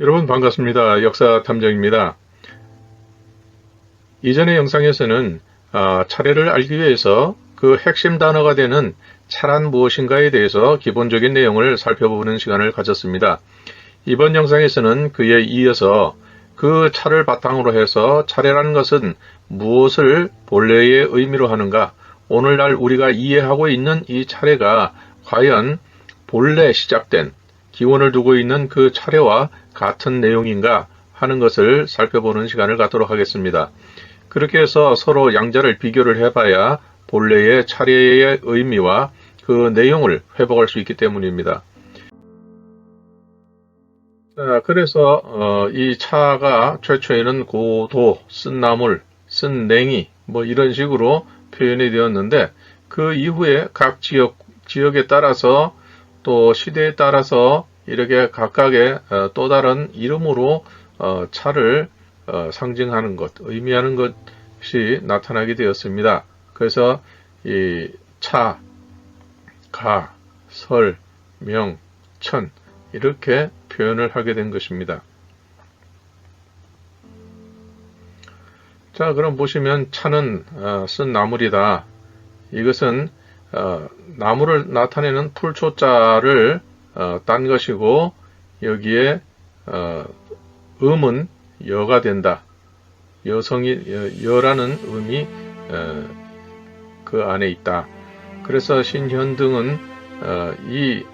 여러분 반갑습니다. 역사 탐정입니다. 이전의 영상에서는 아, 차례를 알기 위해서 그 핵심 단어가 되는 차란 무엇인가에 대해서 기본적인 내용을 살펴보는 시간을 가졌습니다. 이번 영상에서는 그에 이어서 그 차를 바탕으로 해서 차례라는 것은 무엇을 본래의 의미로 하는가, 오늘날 우리가 이해하고 있는 이 차례가 과연 본래 시작된 기원을 두고 있는 그 차례와 같은 내용인가 하는 것을 살펴보는 시간을 갖도록 하겠습니다. 그렇게 해서 서로 양자를 비교를 해봐야 본래의 차례의 의미와 그 내용을 회복할 수 있기 때문입니다. 자, 그래서 어, 이 차가 최초에는 고도, 쓴 나물, 쓴 냉이 뭐 이런 식으로 표현이 되었는데 그 이후에 각 지역 지역에 따라서 또 시대에 따라서 이렇게 각각의 어, 또 다른 이름으로 어, 차를 어, 상징하는 것, 의미하는 것이 나타나게 되었습니다. 그래서 이 차, 가, 설, 명, 천 이렇게 표현을 하게 된 것입니다. 자, 그럼 보시면 차는 쓴 나물이다. 이것은 나무를 나타내는 풀초자를 어, 딴 것이고 여기에 어, 음은 여가 된다. 여성이 여, 라는 음이 어, 그 안에 있다. 그래서 신현등은 어, 이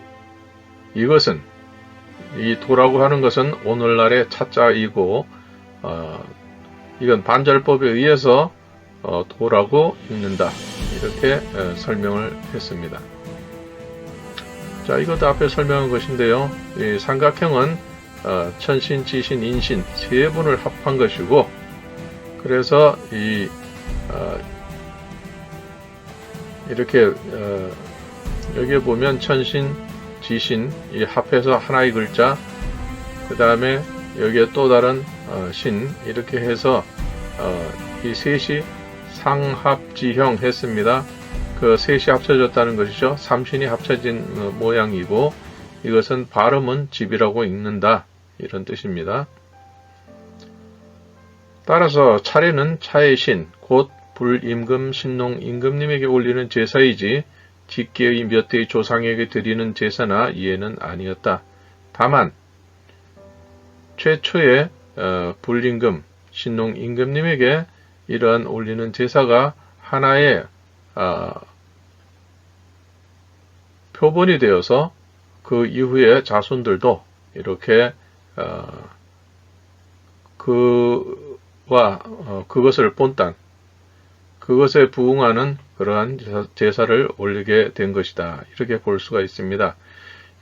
이것은 이 도라고 하는 것은 오늘날의 차자이고 어, 이건 반절법에 의해서 어, 도라고 읽는다 이렇게 어, 설명을 했습니다. 자, 이것도 앞에 설명한 것인데요. 이 삼각형은 어, 천신, 지신, 인신 세 분을 합한 것이고, 그래서 이 어, 이렇게 어, 여기에 보면 천신, 지신 이 합해서 하나의 글자, 그 다음에 여기에 또 다른 어, 신 이렇게 해서 어, 이 셋이 상합지형 했습니다. 그 셋이 합쳐졌다는 것이죠. 삼신이 합쳐진 어, 모양이고 이것은 발음은 집이라고 읽는다 이런 뜻입니다. 따라서 차례는 차의 신, 곧 불임금 신농 임금님에게 올리는 제사이지 직계의 몇 대의 조상에게 드리는 제사나 이해는 아니었다. 다만 최초의 어, 불임금 신농 임금님에게 이러한 올리는 제사가 하나의 어, 표본이 되어서 그 이후에 자손들도 이렇게 어, 그와 어, 그것을 본딴 그것에 부응하는 그러한 제사를 올리게 된 것이다. 이렇게 볼 수가 있습니다.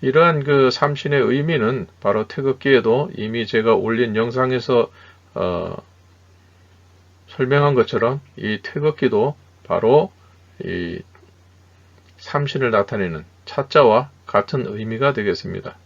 이러한 그 삼신의 의미는 바로 태극기에도 이미 제가 올린 영상에서 어, 설명한 것처럼 이 태극기도 바로 이 삼신을 나타내는 차자와 같은 의미가 되겠습니다.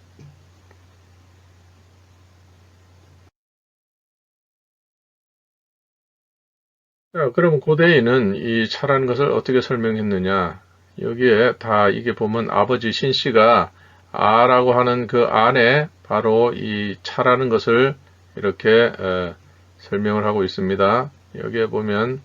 자, 그럼 고대인은 이 차라는 것을 어떻게 설명했느냐? 여기에 다 이게 보면 아버지 신 씨가 아라고 하는 그 안에 바로 이 차라는 것을 이렇게 에, 설명을 하고 있습니다. 여기에 보면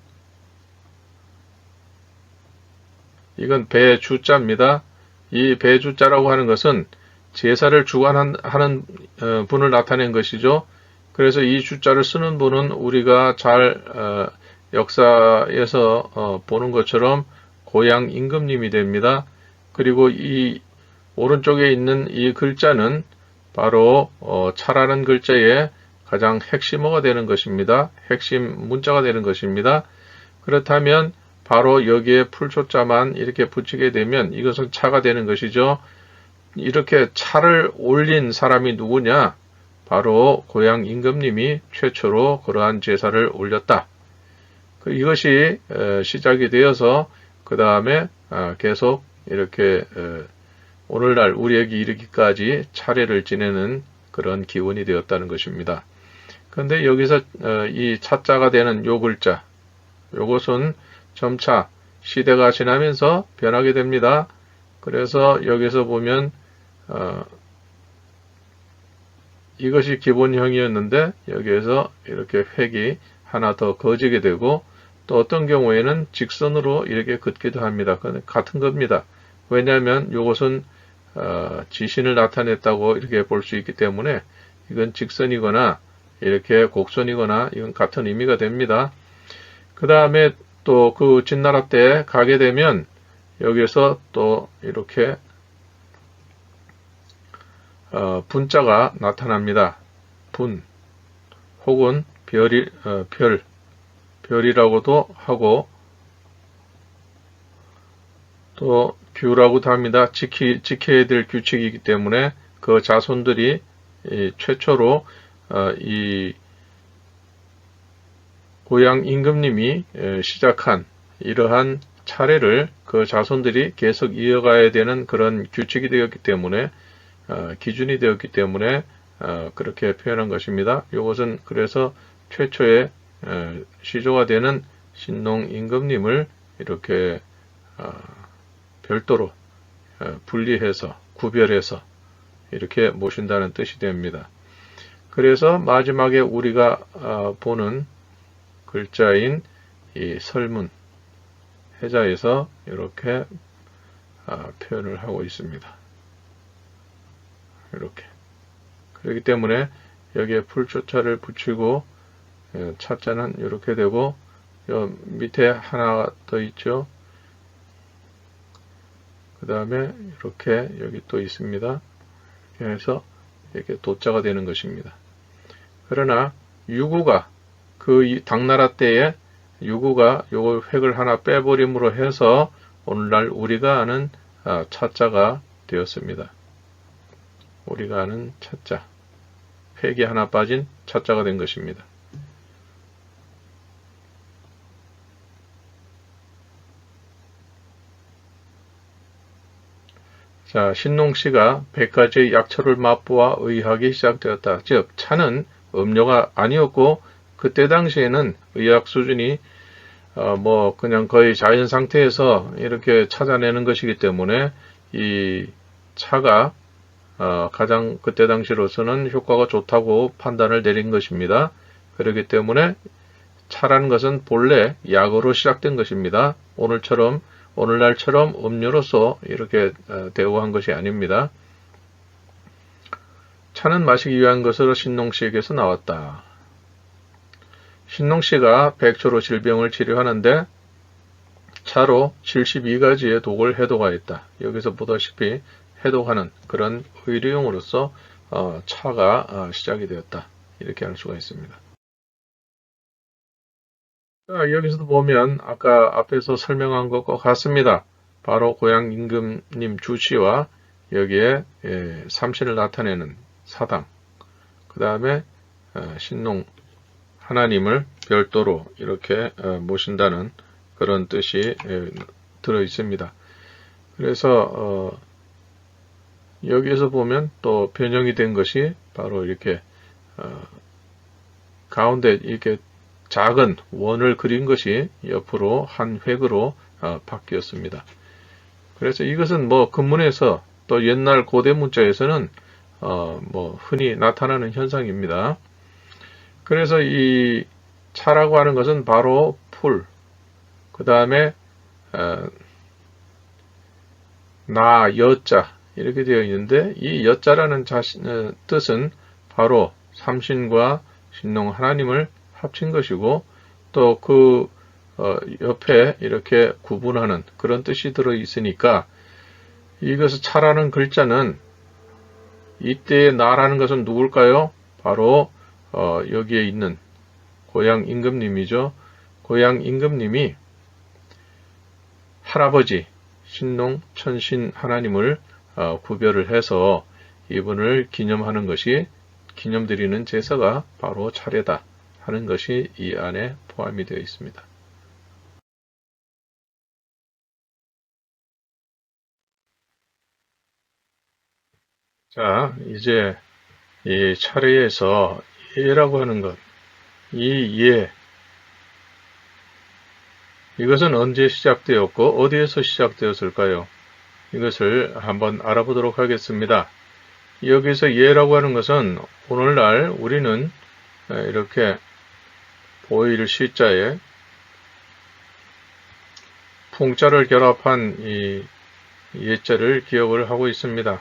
이건 배주자입니다. 이 배주자라고 하는 것은 제사를 주관하는 어, 분을 나타낸 것이죠. 그래서 이 주자를 쓰는 분은 우리가 잘 어, 역사에서 어, 보는 것처럼 고향 임금님이 됩니다. 그리고 이 오른쪽에 있는 이 글자는 바로 차라는 글자의 가장 핵심어가 되는 것입니다. 핵심 문자가 되는 것입니다. 그렇다면 바로 여기에 풀초자만 이렇게 붙이게 되면 이것은 차가 되는 것이죠. 이렇게 차를 올린 사람이 누구냐? 바로 고향 임금님이 최초로 그러한 제사를 올렸다. 그 이것이 시작이 되어서 그 다음에 아, 계속 이렇게 오늘날 우리에게 이르기까지 차례를 지내는 그런 기원이 되었다는 것입니다. 그런데 여기서 어, 이 차자가 되는 요 글자, 요것은 점차 시대가 지나면서 변하게 됩니다. 그래서 여기서 보면 어, 이것이 기본형이었는데 여기에서 이렇게 획이 하나 더 거지게 되고 또 어떤 경우에는 직선으로 이렇게 긋기도 합니다. 같은 겁니다. 왜냐하면 이것은 어, 지신을 나타냈다고 이렇게 볼 수 있기 때문에 이건 직선이거나 이렇게 곡선이거나 이건 같은 의미가 됩니다. 그 다음에 또 그 진나라 때 가게 되면 여기서 또 이렇게 어, 분자가 나타납니다. 분 혹은 별이 어, 별 별이라고도 하고 또 규라고도 합니다. 지키, 지켜야 될 규칙이기 때문에 그 자손들이 최초로 어, 이 고향 임금님이 시작한 이러한 차례를 그 자손들이 계속 이어가야 되는 그런 규칙이 되었기 때문에 어, 기준이 되었기 때문에 어, 그렇게 표현한 것입니다. 이것은 그래서 최초의 시조가 되는 신농 임금님을 이렇게 별도로 분리해서 구별해서 이렇게 모신다는 뜻이 됩니다. 그래서 마지막에 우리가 어, 보는 글자인 이 설문 해자에서 이렇게 어, 표현을 하고 있습니다. 이렇게 그렇기 때문에 여기에 풀초차를 붙이고 예, 차자는 이렇게 되고 밑에 하나 더 있죠. 그 다음에 이렇게 여기 또 있습니다. 해서 이렇게 도자가 되는 것입니다. 그러나 유구가 그 당나라 때에 유구가 요걸 획을 하나 빼버림으로 해서 오늘날 우리가 아는 아, 차자가 되었습니다. 우리가 아는 차자. 획이 하나 빠진 차자가 된 것입니다. 자, 신농 씨가 100가지의 약초를 맛보아 의학이 시작되었다. 즉, 차는 음료가 아니었고 그때 당시에는 의학 수준이 어, 뭐 그냥 거의 자연 상태에서 이렇게 찾아내는 것이기 때문에 이 차가 어, 가장 그때 당시로서는 효과가 좋다고 판단을 내린 것입니다. 그렇기 때문에 차라는 것은 본래 약으로 시작된 것입니다. 오늘처럼 오늘날처럼 음료로서 이렇게 어, 대우한 것이 아닙니다. 차는 마시기 위한 것으로 신농 씨에게서 나왔다. 신농 씨가 백초로 질병을 치료하는데 차로 72가지의 독을 해독하였다. 여기서 보다시피 해독하는 그런 의료용으로서 어, 차가 어, 시작이 되었다. 이렇게 할 수가 있습니다. 자, 여기서도 보면 아까 앞에서 설명한 것과 같습니다. 바로 고향 임금님 주씨와 여기에 예, 삼신을 나타내는 사당, 그 다음에 어, 신농 하나님을 별도로 이렇게 어, 모신다는 그런 뜻이 들어 있습니다. 그래서 어, 여기에서 보면 또 변형이 된 것이 바로 이렇게 가운데 이렇게 작은 원을 그린 것이 옆으로 한 획으로 바뀌었습니다. 그래서 이것은 뭐 근문에서 또 옛날 고대 문자에서는 어, 뭐 흔히 나타나는 현상입니다. 그래서 이 차라고 하는 것은 바로 풀, 그 다음에 어, 나, 여자 이렇게 되어 있는데 이 여자라는 자신, 어, 뜻은 바로 삼신과 신농 하나님을 합친 것이고 또그 어, 옆에 이렇게 구분하는 그런 뜻이 들어 있으니까 이것을 차라는 글자는 이때의 나라는 것은 누굴까요? 바로 어, 여기에 있는 고향 임금님이죠. 고향 임금님이 할아버지 신농 천신 하나님을 어, 구별을 해서 이분을 기념하는 것이 기념드리는 제사가 바로 차례다 하는 것이 이 안에 포함이 되어 있습니다. 자, 이제 이 차례에서 예라고 하는 것, 이 예, 이것은 언제 시작되었고 어디에서 시작되었을까요? 이것을 한번 알아보도록 하겠습니다. 여기서 예라고 하는 것은 오늘날 우리는 이렇게 보일 시자에 풍자를 결합한 이 예자를 기억을 하고 있습니다.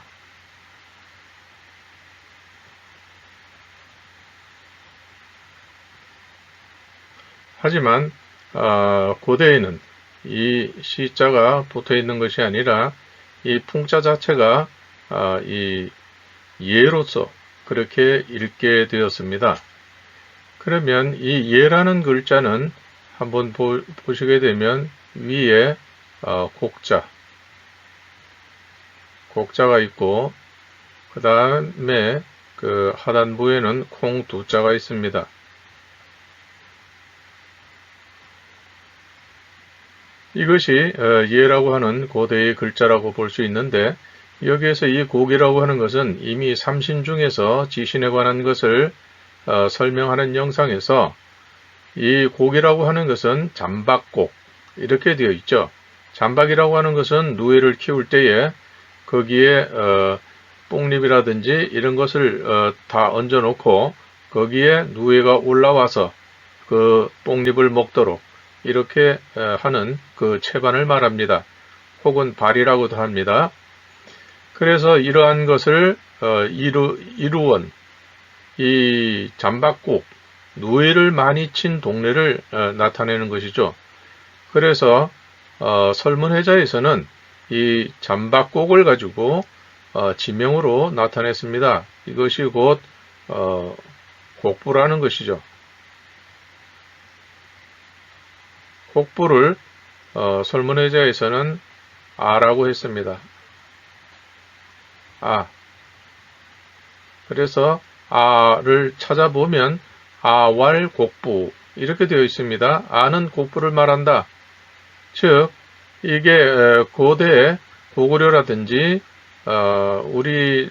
하지만 어, 고대에는 이 시자가 붙어 있는 것이 아니라 이 풍자 자체가 어, 이 예로서 그렇게 읽게 되었습니다. 그러면 이 예라는 글자는 한번 보, 시게 되면 위에 어, 곡자 곡자가 있고 그 다음에 그 하단부에는 콩 두자가 있습니다. 이것이 어, 예라고 하는 고대의 글자라고 볼 수 있는데 여기에서 이 곡이라고 하는 것은 이미 삼신 중에서 지신에 관한 것을 어, 설명하는 영상에서 이 곡이라고 하는 것은 잠박곡 이렇게 되어 있죠. 잠박이라고 하는 것은 누에를 키울 때에 거기에 어, 뽕잎이라든지 이런 것을 어, 다 얹어 놓고 거기에 누에가 올라와서 그 뽕잎을 먹도록 이렇게 하는 그 채반을 말합니다. 혹은 발이라고도 합니다. 그래서 이러한 것을 어, 이루, 이루원, 이 잠박국, 누에를 많이 친 동네를 어, 나타내는 것이죠. 그래서 어, 설문회자에서는 이 잠박곡을 가지고 지명으로 나타냈습니다. 이것이 곧 곡부라는 것이죠. 곡부를 어, 설문의자에서는 아라고 했습니다. 아. 그래서 아를 찾아보면 아왈 곡부 이렇게 되어 있습니다. 아는 곡부를 말한다. 즉 이게 고대 고구려라든지 어, 우리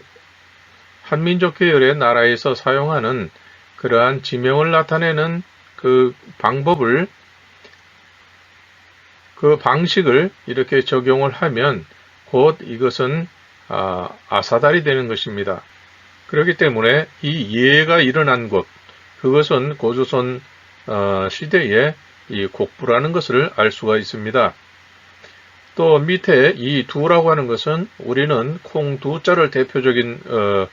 한민족 계열의 나라에서 사용하는 그러한 지명을 나타내는 그 방법을 그 방식을 이렇게 적용을 하면 곧 이것은 아, 아사달이 되는 것입니다. 그렇기 때문에 이 예가 일어난 곳, 그것은 고조선 어, 시대의 이 곡부라는 것을 알 수가 있습니다. 또 밑에 이 두라고 하는 것은 우리는 콩 두 자를 대표적인 어,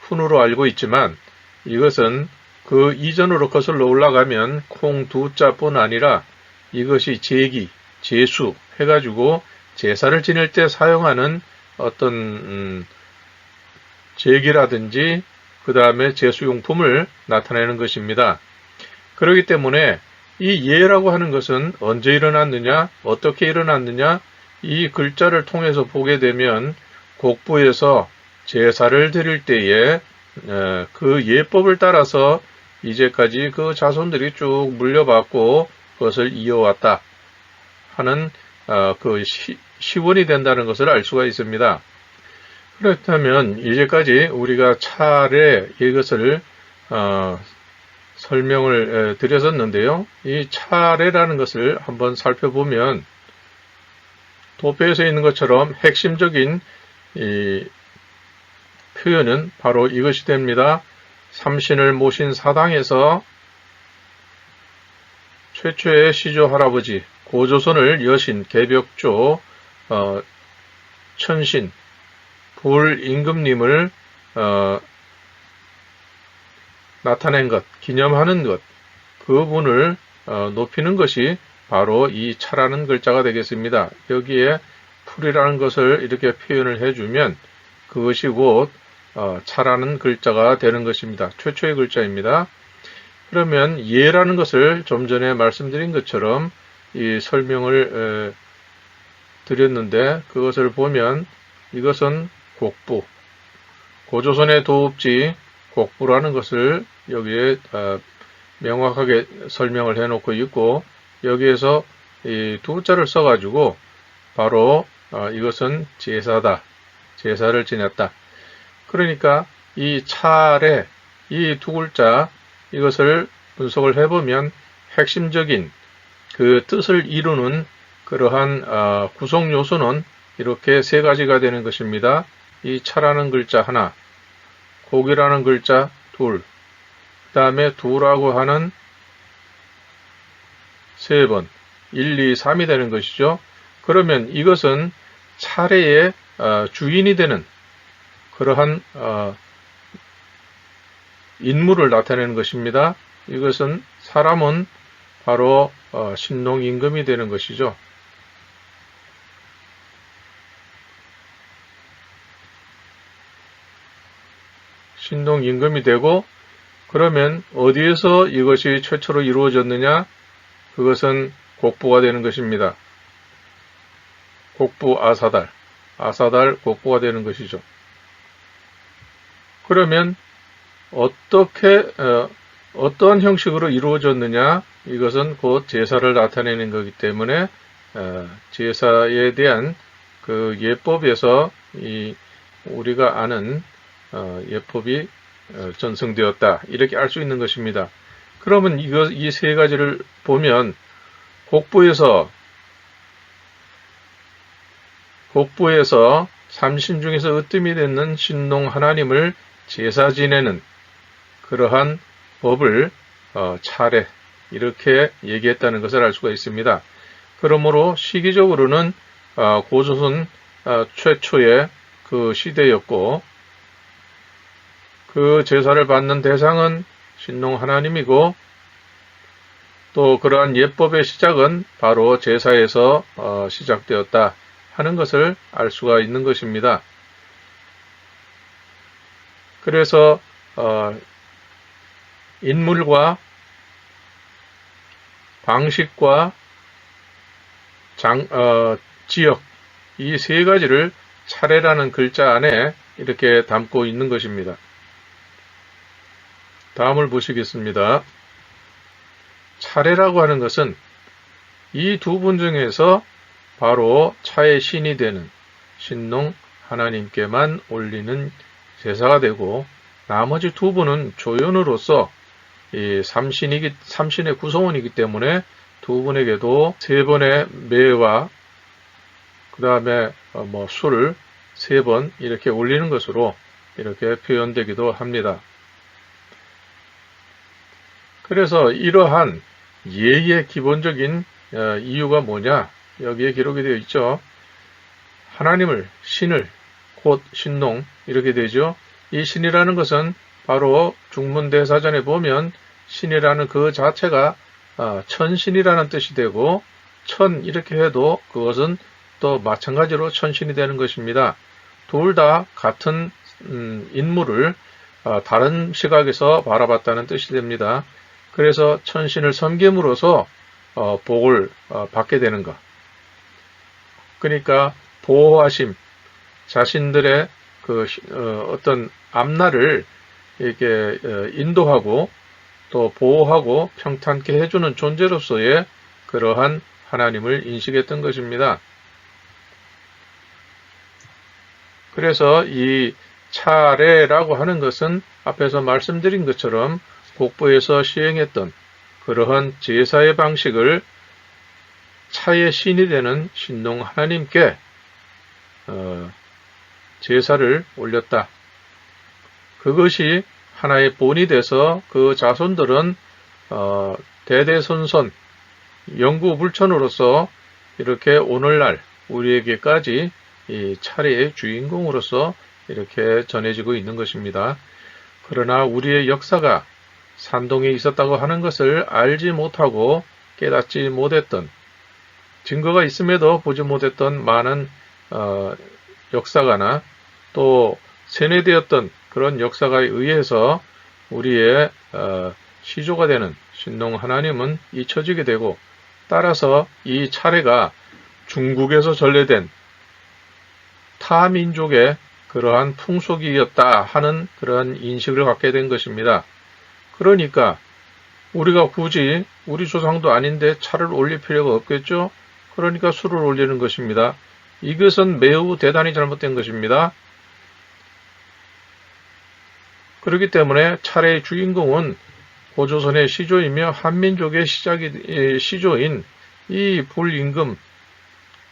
훈으로 알고 있지만 이것은 그 이전으로 거슬러 올라가면 콩 두 자뿐 아니라 이것이 제기, 제수 해가지고 제사를 지낼 때 사용하는 어떤 음, 제기라든지 그 다음에 제수용품을 나타내는 것입니다. 그렇기 때문에 이 예라고 하는 것은 언제 일어났느냐, 어떻게 일어났느냐, 이 글자를 통해서 보게 되면 곡부에서 제사를 드릴 때에 그 예법을 따라서 이제까지 그 자손들이 쭉 물려받고 그것을 이어왔다 하는 어, 그 시원이 된다는 것을 알 수가 있습니다. 그렇다면 이제까지 우리가 차례 이것을 어, 설명을 드렸었는데요. 이 차례라는 것을 한번 살펴보면 도표에서 있는 것처럼 핵심적인 표현은 바로 이것이 됩니다. 삼신을 모신 사당에서 최초의 시조 할아버지 고조선을 여신 개벽조 어, 천신 불임금님을 어, 나타낸 것, 기념하는 것, 그분을 어, 높이는 것이 바로 이 차라는 글자가 되겠습니다. 여기에 풀이라는 것을 이렇게 표현을 해주면 그것이 곧 어, 차라는 글자가 되는 것입니다. 최초의 글자입니다. 그러면 예라는 것을 좀 전에 말씀드린 것처럼 이 설명을 드렸는데 그것을 보면 이것은 곡부. 고조선의 도읍지 곡부라는 것을 여기에 어, 명확하게 설명을 해 놓고 있고 여기에서 이 두 자를 써 가지고 바로 어, 이것은 제사다. 제사를 지냈다. 그러니까 이 차례 이 두 글자 이것을 분석을 해보면 핵심적인 그 뜻을 이루는 그러한 어, 구성 요소는 이렇게 세 가지가 되는 것입니다. 이 차라는 글자 하나, 곡이라는 글자 둘, 그 다음에 두라고 하는 세 번, 1, 2, 3이 되는 것이죠. 그러면 이것은 차례의 어, 주인이 되는 그러한 어, 인물을 나타내는 것입니다. 이것은 사람은 바로 어, 신농임금이 되는 것이죠. 신농임금이 되고 그러면 어디에서 이것이 최초로 이루어졌느냐? 그것은 곡부가 되는 것입니다. 곡부 아사달, 아사달 곡부가 되는 것이죠. 그러면 어떻게 어, 어떠한 형식으로 이루어졌느냐? 이것은 곧 제사를 나타내는 것이기 때문에 어, 제사에 대한 그 예법에서 이 우리가 아는 어, 예법이 어, 전승되었다 이렇게 알 수 있는 것입니다. 그러면 이거 이세 가지를 보면 곡부에서 곡부에서 삼신 중에서 으뜸이 되는 신농 하나님을 제사 지내는 그러한 법을 어, 차례 이렇게 얘기했다는 것을 알 수가 있습니다. 그러므로 시기적으로는 어, 고조선 어, 최초의 그 시대였고 그 제사를 받는 대상은 신농 하나님이고 또 그러한 예법의 시작은 바로 제사에서 어, 시작되었다 하는 것을 알 수가 있는 것입니다. 그래서 어, 인물과 방식과 장, 어, 지역 이 세 가지를 차례라는 글자 안에 이렇게 담고 있는 것입니다. 다음을 보시겠습니다. 차례라고 하는 것은 이 두 분 중에서 바로 차의 신이 되는 신농 하나님께만 올리는 제사가 되고 나머지 두 분은 조연으로서 이 삼신이기 삼신의 구성원이기 때문에 두 분에게도 세 번의 매와 그 다음에 어, 뭐 술을 세 번 이렇게 올리는 것으로 이렇게 표현되기도 합니다. 그래서 이러한 예의 기본적인 어, 이유가 뭐냐? 여기에 기록이 되어 있죠. 하나님을 신을 곧 신농 이렇게 되죠. 이 신이라는 것은 바로 중문대사전에 보면 신이라는 그 자체가 어, 천신이라는 뜻이 되고 천 이렇게 해도 그것은 또 마찬가지로 천신이 되는 것입니다. 둘 다 같은 음, 인물을 어, 다른 시각에서 바라봤다는 뜻이 됩니다. 그래서 천신을 섬김으로써 어, 복을 받게 되는 것. 그러니까 보호하심, 자신들의 그 어떤 앞날을 이렇게 인도하고 또 보호하고 평탄케 해주는 존재로서의 그러한 하나님을 인식했던 것입니다. 그래서 이 차례라고 하는 것은 앞에서 말씀드린 것처럼 곡부에서 시행했던 그러한 제사의 방식을 차의 신이 되는 신동 하나님께 어, 제사를 올렸다. 그것이 하나의 본이 돼서 그 자손들은 어, 대대손손 영구 불천으로서 이렇게 오늘날 우리에게까지 이 차례의 주인공으로서 이렇게 전해지고 있는 것입니다. 그러나 우리의 역사가 산동에 있었다고 하는 것을 알지 못하고 깨닫지 못했던 증거가 있음에도 보지 못했던 많은 어, 역사가나 또 세뇌되었던 그런 역사가에 의해서 우리의 어, 시조가 되는 신농 하나님은 잊혀지게 되고 따라서 이 차례가 중국에서 전래된 타 민족의 그러한 풍속이었다 하는 그러한 인식을 갖게 된 것입니다. 그러니까 우리가 굳이 우리 조상도 아닌데 차를 올릴 필요가 없겠죠? 그러니까 술을 올리는 것입니다. 이것은 매우 대단히 잘못된 것입니다. 그렇기 때문에 차례의 주인공은 고조선의 시조이며 한민족의 시작이 시조인 이 불임금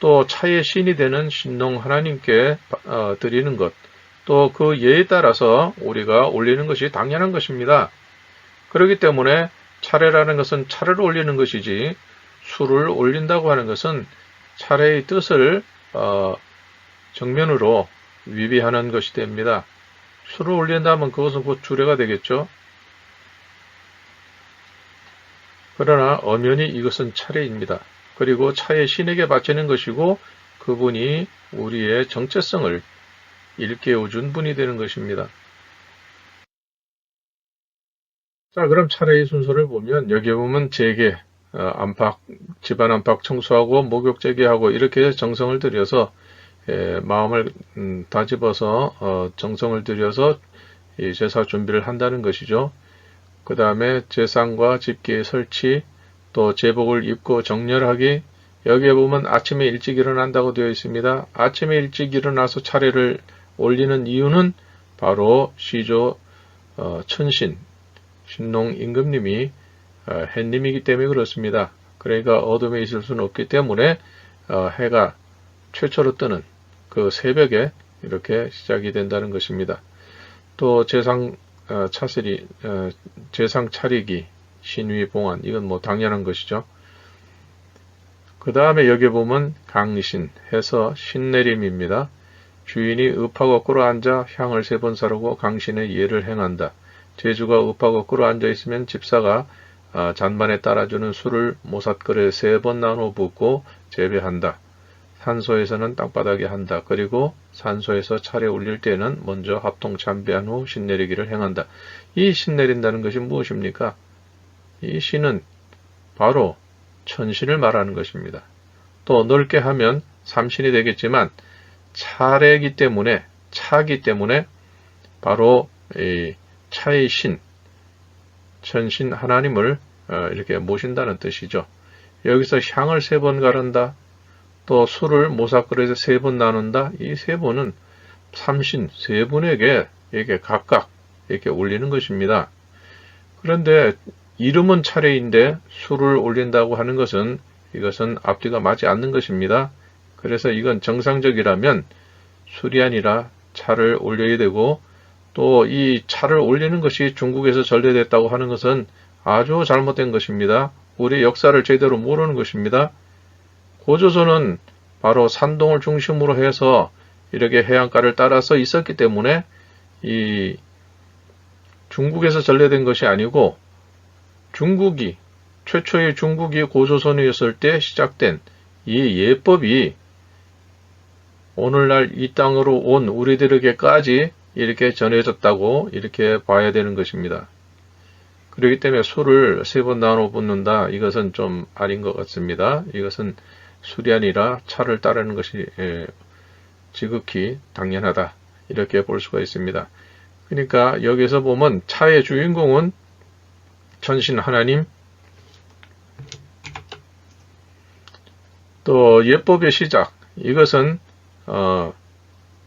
또 차의 신이 되는 신농 하나님께 어, 드리는 것 또 그 예에 따라서 우리가 올리는 것이 당연한 것입니다. 그렇기 때문에 차례라는 것은 차례를 올리는 것이지 술을 올린다고 하는 것은 차례의 뜻을 어, 정면으로 위배하는 것이 됩니다. 술을 올린다면 그것은 곧 주례가 되겠죠. 그러나 엄연히 이것은 차례입니다. 그리고 차의 신에게 바치는 것이고 그분이 우리의 정체성을 일깨워준 분이 되는 것입니다. 자, 그럼 차례의 순서를 보면 여기에 보면 재개, 어, 안팎, 집안 안팎 청소하고 목욕 재개하고 이렇게 정성을 들여서 예, 마음을 음, 다집어서 어, 정성을 들여서 이 제사 준비를 한다는 것이죠. 그 다음에 제상과 집기의 설치, 또 제복을 입고 정렬하기, 여기에 보면 아침에 일찍 일어난다고 되어 있습니다. 아침에 일찍 일어나서 차례를 올리는 이유는 바로 시조 어, 천신, 신농 임금님이 어, 해님이기 때문에 그렇습니다. 그러니까 어둠에 있을 수는 없기 때문에 어, 해가 최초로 뜨는 그 새벽에 이렇게 시작이 된다는 것입니다. 또 제상 어, 차슬이 어, 제상 차리기 신위 봉안 이건 뭐 당연한 것이죠. 그 다음에 여기 보면 강신 해서 신내림입니다. 주인이 읍하고 꿇어 앉아 향을 세 번 사르고 강신의 예를 행한다. 제주가 읍하고 꿇어 앉아 있으면 집사가 아, 잔반에 따라주는 술을 모삿글에 세 번 나눠 붓고 재배한다. 산소에서는 땅바닥에 한다. 그리고 산소에서 차례 올릴 때는 먼저 합동 참배한 후 신내리기를 행한다. 이 신내린다는 것이 무엇입니까? 이 신은 바로 천신을 말하는 것입니다. 또 넓게 하면 삼신이 되겠지만 차례이기 때문에 차기 때문에 바로 차의 신, 천신 하나님을 어, 이렇게 모신다는 뜻이죠. 여기서 향을 세 번 가른다. 또 술을 모사그릇에 세번 나눈다. 이 세 번은 삼신 세 분에게 이렇게 각각 이렇게 올리는 것입니다. 그런데 이름은 차례인데 술을 올린다고 하는 것은 이것은 앞뒤가 맞지 않는 것입니다. 그래서 이건 정상적이라면 술이 아니라 차를 올려야 되고 또 이 차를 올리는 것이 중국에서 전래됐다고 하는 것은 아주 잘못된 것입니다. 우리 역사를 제대로 모르는 것입니다. 고조선은 바로 산동을 중심으로 해서 이렇게 해안가를 따라서 있었기 때문에 이 중국에서 전래된 것이 아니고 중국이 최초의 중국이 고조선이었을 때 시작된 이 예법이 오늘날 이 땅으로 온 우리들에게까지 이렇게 전해졌다고 이렇게 봐야 되는 것입니다. 그렇기 때문에 술을 세 번 나눠 붓는다. 이것은 좀 아닌 것 같습니다. 이것은 술이 아니라 차를 따르는 것이 예, 지극히 당연하다. 이렇게 볼 수가 있습니다. 그러니까 여기서 보면 차의 주인공은 전신 하나님, 또 예법의 시작, 이것은 어,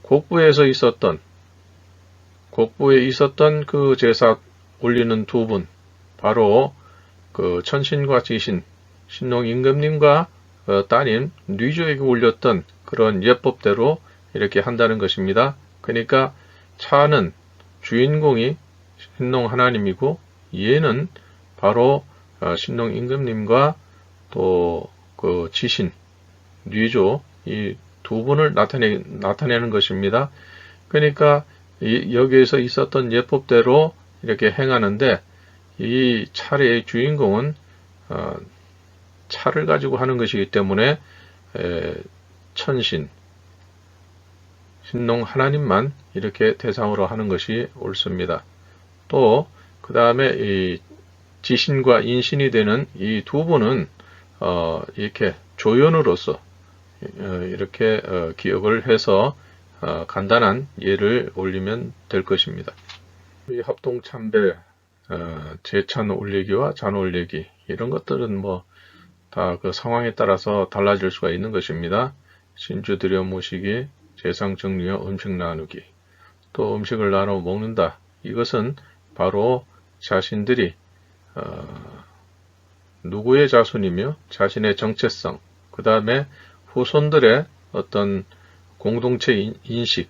곡부에서 있었던 곡부에 있었던 그 제사 올리는 두 분, 바로 그 천신과 지신, 신농 임금님과 어, 따님 뉘조에게 올렸던 그런 예법대로 이렇게 한다는 것입니다. 그러니까 차는 주인공이 신농 하나님이고 얘는 바로 어, 신농 임금님과 또 그 지신 뉘조 이 두 분을 나타내, 나타내는 것입니다. 그러니까 이, 여기에서 있었던 예법대로 이렇게 행하는데 이 차례의 주인공은 어, 차를 가지고 하는 것이기 때문에 에, 천신, 신농 하나님만 이렇게 대상으로 하는 것이 옳습니다. 또 그 다음에 이 지신과 인신이 되는 이 두 분은 어, 이렇게 조연으로서 어, 이렇게 어, 기억을 해서 어, 간단한 예를 올리면 될 것입니다. 이 합동 참배, 어, 제찬 올리기와 잔 올리기 이런 것들은 뭐 다 그 상황에 따라서 달라질 수가 있는 것입니다. 신주 들여 모시기, 제상 정리와 음식 나누기, 또 음식을 나눠 먹는다. 이것은 바로 자신들이 어, 누구의 자손이며 자신의 정체성, 그 다음에 후손들의 어떤 공동체 인식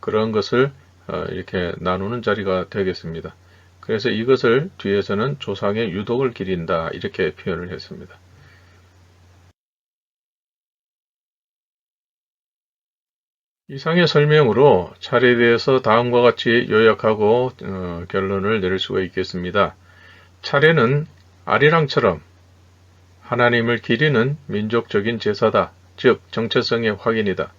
그런 것을 어, 이렇게 나누는 자리가 되겠습니다. 그래서 이것을 뒤에서는 조상의 유독을 기린다 이렇게 표현을 했습니다. 이상의 설명으로 차례에 대해서 다음과 같이 요약하고 어, 결론을 내릴 수가 있겠습니다. 차례는 아리랑처럼 하나님을 기리는 민족적인 제사다. 즉 정체성의 확인이다.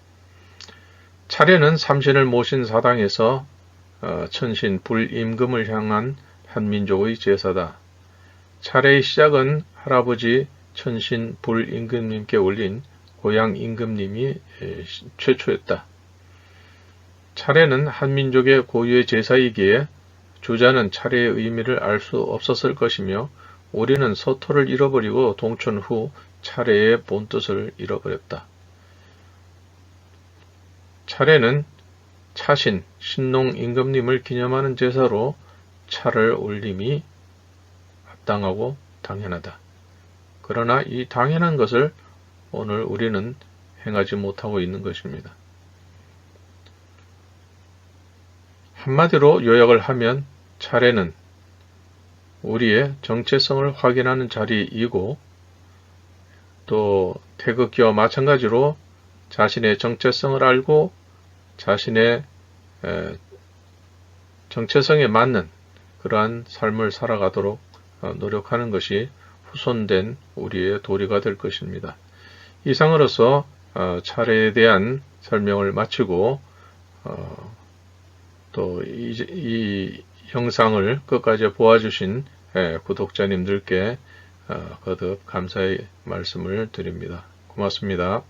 차례는 삼신을 모신 사당에서 어, 천신 불임금을 향한 한 민족의 제사다. 차례의 시작은 할아버지 천신 불임금님께 올린 고향 임금님이 최초였다. 차례는 한 민족의 고유의 제사이기에 주자는 차례의 의미를 알 수 없었을 것이며 우리는 서토를 잃어버리고 동천 후 차례의 본뜻을 잃어버렸다. 차례는 차신, 신농 임금님을 기념하는 제사로 차를 올림이 합당하고 당연하다. 그러나 이 당연한 것을 오늘 우리는 행하지 못하고 있는 것입니다. 한마디로 요약을 하면 차례는 우리의 정체성을 확인하는 자리이고 또 태극기와 마찬가지로 자신의 정체성을 알고 자신의 에, 정체성에 맞는 그러한 삶을 살아가도록 어, 노력하는 것이 후손된 우리의 도리가 될 것입니다. 이상으로서 어, 차례에 대한 설명을 마치고 어, 또 이, 이 영상을 끝까지 보아주신 예, 구독자님들께 어, 거듭 감사의 말씀을 드립니다. 고맙습니다.